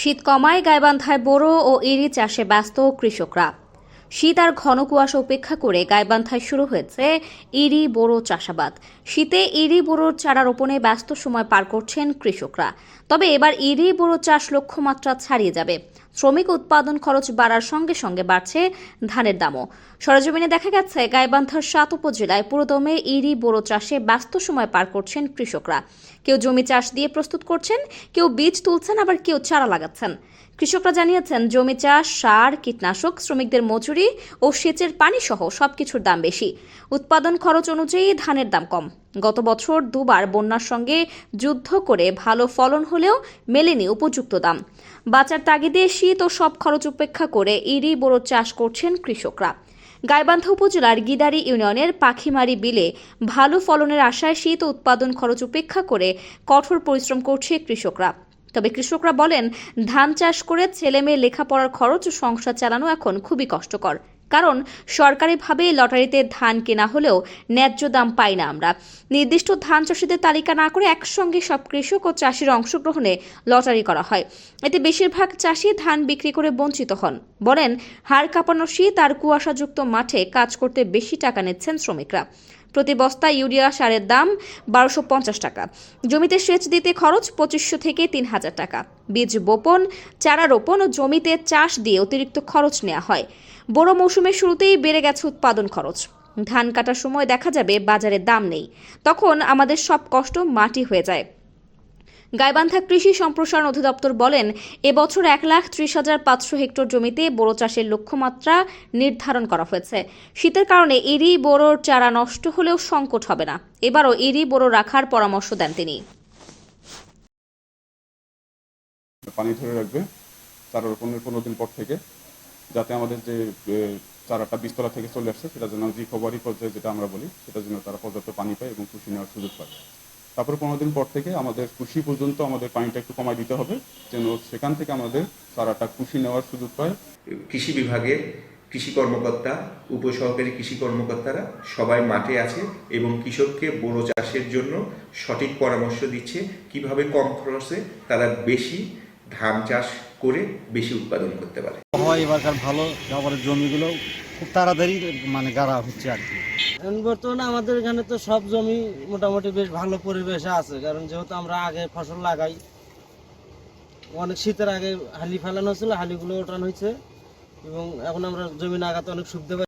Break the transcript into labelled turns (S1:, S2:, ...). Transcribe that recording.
S1: শীত কমায়, গাইবান্ধায় বোরো ও ইরি চাষে ব্যস্ত কৃষকরা। শীত আর ঘন কুয়াশা উপেক্ষা করে গাইবান্ধায় শুরু হয়েছে ইরি বোরো চাষাবাদ। শীতে ইরি বোরোর চারা রোপণে ব্যস্ত সময় পার করছেন কৃষকরা। তবে এবার ইরি বোরো চাষ লক্ষ্যমাত্রা ছাড়িয়ে যাবে। শ্রমিক উৎপাদন খরচ বাড়ার সঙ্গে সঙ্গে বাড়ছে ধানের দামও। সরজমিনে দেখা গেছে, গাইবান্ধার সাত উপজেলায় পুরোদমে ইরি বোরো চাষে ব্যস্ত সময় পার করছেন কৃষকরা। কেউ জমি চাষ দিয়ে প্রস্তুত করছেন, কেউ বীজ তুলছেন, আবার কেউ চারা লাগাচ্ছেন। কৃষকরা জানিয়েছেন, জমি চাষ, সার, কীটনাশক, শ্রমিকদের মজুরি ও সেচের পানি সহ সবকিছুর দাম বেশি। উৎপাদন খরচ অনুযায়ী ধানের দাম কম। গত বছর দুবার বন্যার সঙ্গে যুদ্ধ করে ভালো ফলন হলেও মেলেনি উপযুক্ত দাম। বাঁচার তাগিদে শীত ও সব খরচ উপেক্ষা করে ইরি বোরো চাষ করছেন কৃষকরা। গাইবান্ধা উপজেলার গিদারি ইউনিয়নের পাখিমারি বিলে ভালো ফলনের আশায় শীত উৎপাদন খরচ উপেক্ষা করে কঠোর পরিশ্রম করছে কৃষকরা। তবে কৃষকরা বলেন, ধান চাষ করে ছেলে মেয়ে লেখাপড়ার খরচ ও সংসার চালানো এখন খুবই কষ্টকর। কারণ, সরকারিভাবে লটারিতে ধান কেনা হলেও ন্যায্য দাম পাই না আমরা। নির্দিষ্ট ধান চাষিদের তালিকা না করে একসঙ্গে সব কৃষক ও চাষির অংশগ্রহণে লটারি করা হয়। এতে বেশিরভাগ চাষি ধান বিক্রি করে বঞ্চিত হন। বলেন, হাড় কাঁপানো শীত আর কুয়াশাযুক্ত মাঠে কাজ করতে বেশি টাকা নিচ্ছেন শ্রমিকরা। প্রতি বস্তা ইউরিয়া সারের দাম বারোশো পঞ্চাশ টাকা। জমিতে সেচ দিতে খরচ পঁচিশশো থেকে তিন হাজার টাকা। বীজ বোপন, চারা রোপণ ও জমিতে চাষ দিয়ে অতিরিক্ত খরচ নেওয়া হয়। বড় মৌসুমের শুরুতেই বেড়ে গেছে উৎপাদন খরচ। ধান কাটার সময় দেখা যাবে বাজারে দাম নেই। তখন আমাদের সব কষ্ট মাটি হয়ে যায়। গাইবান্ধা কৃষি সম্প্রসারণ অধিদপ্তর বলেন, এবছর এক লাখ ত্রিশ হাজার পাঁচশো হেক্টর জমিতে বোরো চাষের লক্ষ্যমাত্রা নির্ধারণ করা হয়েছে। শীতের কারণে ইরি বোরোর চারা নষ্ট হলেও সংকট হবে না। এবারও ইরি বোরো রাখার পরামর্শ দেন তিনি।
S2: পানি ধরে রাখবে চারা রোপণের পনেরো দিন পর থেকে, যাতে আমাদের যে চারাটা বীজতলা থেকে চলে আসছে সেটা যেন রিকভারি পর্যায়ে যেটা আমরা বলি সেটা যেন তারা পর্যাপ্ত পানি পায় এবং কুশি নেওয়ার সুযোগ পায়। তারপরে পনেরো দিন পর থেকে আমাদের কুশি পর্যন্ত আমাদের পানিটা একটু কমাই দিতে হবে যেন সেখান থেকে আমাদের চারাটা কুশি নেওয়ার সুযোগ পায়।
S3: কৃষি বিভাগে কৃষি কর্মকর্তা উপসহকারী কৃষি কর্মকর্তারা সবাই মাঠে আছে এবং কৃষককে বোরো চাষের জন্য সঠিক পরামর্শ দিচ্ছে কীভাবে কম খরচে তারা বেশি ধান চাষ করে বেশি উৎপাদন করতে পারে।
S4: হয় এবারকার ভালো জমিগুলো খুব তাড়াতাড়ি মানে গাড়া হচ্ছে আর কি।
S5: বর্তমানে আমাদের এখানে তো সব জমি মোটামুটি বেশ ভালো পরিবেশে আছে, কারণ যেহেতু আমরা আগে ফসল লাগাই, অনেক শীতের আগে হালি ফেলানো হয়েছিল, হালিগুলো ওঠানো হয়েছে, এবং এখন আমরা জমি লাগাতে অনেক সুবিধা